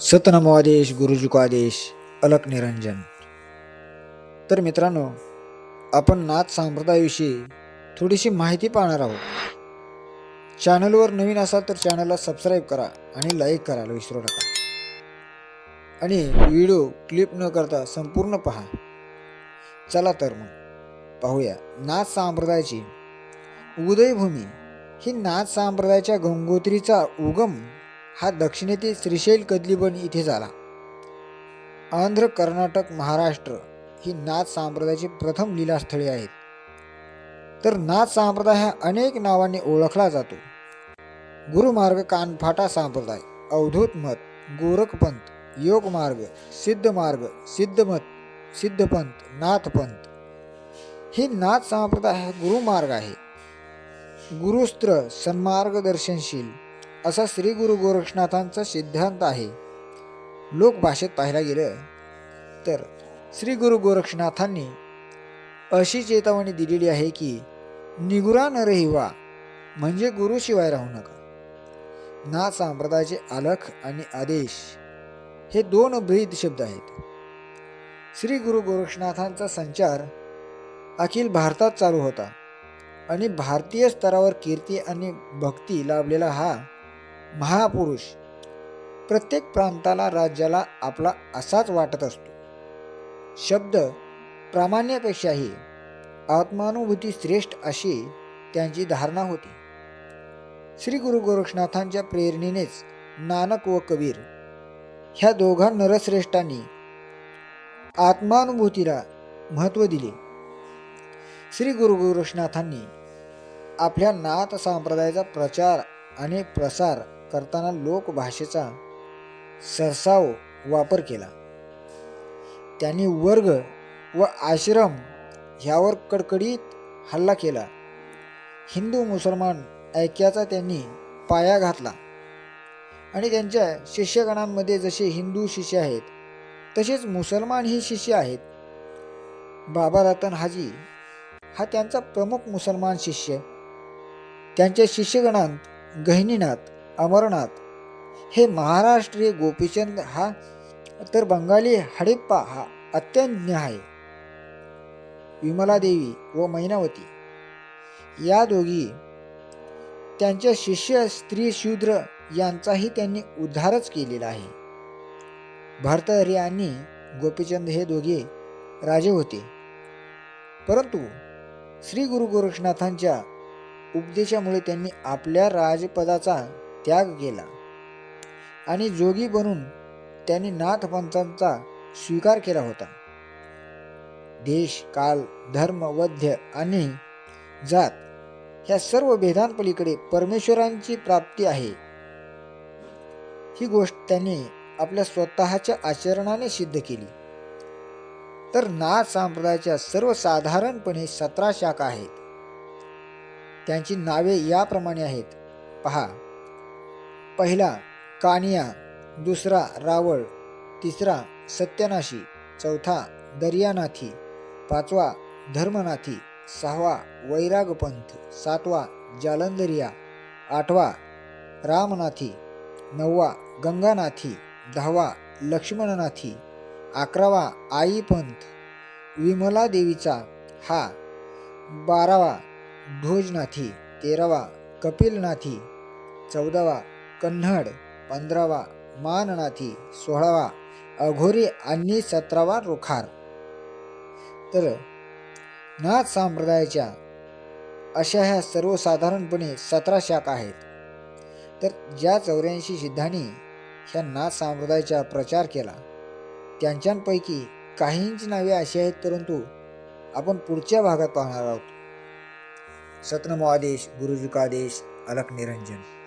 सतनमो आदेश गुरुजी को आदेश अलक निरंजन. तर मित्रांनो आपण नाथ संप्रदायाविषयी थोडीशी माहिती पाहणार आहोत. चॅनलवर नवीन असाल तर चॅनलला सबस्क्राईब करा आणि लाईक करायला विसरू नका. आणि व्हिडिओ क्लिप न करता संपूर्ण पहा. चला तर मग पाहूया. नाथ संप्रदायाची उदयभूमी. ही नाथ संप्रदायाच्या गंगोत्रीचा उगम हा दक्षिणेतील श्रीशैल कदलीबन इथे झाला. आंध्र कर्नाटक महाराष्ट्र ही नाथ संप्रदायाची प्रथम लीलास्थळे आहेत. तर नाथ संप्रदाय हा अनेक नावांनी ओळखला जातो. गुरुमार्ग कानफाटा संप्रदाय अवधूत मत गोरखपंथ योगमार्ग सिद्धमार्ग सिद्धमत सिद्धपंत नाथपंथ. ही नाथ संप्रदाय हा गुरुमार्ग आहे. गुरुस्त्र सन्मार्गदर्शनशील असा श्री गुरु गोरक्षनाथांचा सिद्धांत आहे. लोकभाषेत पाहायला गेलं तर श्री गुरु गोरक्षनाथांनी अशी चेतावणी दिलेली आहे की निगुरा न रहिवा म्हणजे गुरुशिवाय राहू नका. ना संप्रदायाचे आलख आणि आदेश हे दोन ब्रीद शब्द आहेत. श्री गुरु गोरक्षनाथांचा संचार अखिल भारतात चालू होता आणि भारतीय स्तरावर कीर्ती आणि भक्ती लाभलेला हा महापुरुष प्रत्येक प्रांताला राज्याला आपला असाच वाटत असतो. शब्द प्रामाण्यापेक्षाही आत्मानुभूती श्रेष्ठ अशी त्यांची धारणा होती. श्री गुरु गोरक्षनाथांच्या प्रेरणेनेच नानक व कबीर ह्या दोघा नरश्रेष्ठांनी आत्मानुभूतीला महत्त्व दिले. श्री गुरु गोरक्षनाथांनी आपल्या नाथ संप्रदायाचा प्रचार आणि प्रसार करताना लोकभाषेचा सरसाव वापर केला. त्यांनी वर्ग व आश्रम ह्यावर कडकडीत हल्ला केला. हिंदू मुसलमान ऐक्याचा त्यांनी पाया घातला. आणि त्यांच्या शिष्यगणांमध्ये जसे हिंदू शिष्य आहेत तसेच मुसलमान ही शिष्य आहेत. बाबा रतन हाजी हा त्यांचा प्रमुख मुसलमान शिष्य. त्यांच्या शिष्यगणांत गहिनीनाथ अमरनाथ. हे महाराष्ट्रीय गोपीचंद हा तर बंगाली हडिप्पा हा अत्यंत आहे. विमला देवी व मैनावती. या दोघी त्यांच्या शिष्य स्त्री शूद्र यांचाही त्यांनी उद्धारच केलेला आहे. भरतहरी आणि गोपीचंद हे दोघे राजे होते. परंतु श्री गुरु गोरक्षनाथांच्या उपदेशामुळे त्यांनी आपल्या राजपदाचा त्याग केला. आणि जोगी बनून त्यांनी नाथपंथांचा स्वीकार केला होता. देश काल धर्म वध्य आणि जात ह्या सर्व भेदांपलीकडे परमेश्वरांची प्राप्ती आहे. ही गोष्ट त्यांनी आपल्या स्वतःच्या आचरणाने सिद्ध केली. तर नाथ संप्रदायाच्या सर्वसाधारणपणे सतरा शाखा आहेत. त्यांची नावे याप्रमाणे आहेत. पहा. पहिला कानिया दुसरा रावळ तिसरा सत्यनाशी चौथा दर्यानाथी पाचवा धर्मनाथी सहावा वैरागपंथ सातवा जालंदरिया आठवा रामनाथी नववा गंगानाथी दहावा लक्ष्मणनाथी अकरावा आईपंथ विमला देवीचा हा बारावा ढोजनाथी तेरावा कपिलनाथी चौदावा कन्नड पंधरावा माननाथी सोळावा अघोरी आणि सतरावा रोखार. तर नाथ संप्रदायाच्या अशा ह्या सर्वसाधारणपणे सतरा शाखा आहेत. तर ज्या चौऱ्याऐंशी सिद्धांनी ह्या नाथ संप्रदायाचा प्रचार केला त्यांच्यापैकी काहींची नावे अशी आहेत परंतु आपण पुढच्या भागात पाहणार आहोत. सतनमो आदेश गुरुजुकादेश अलक निरंजन.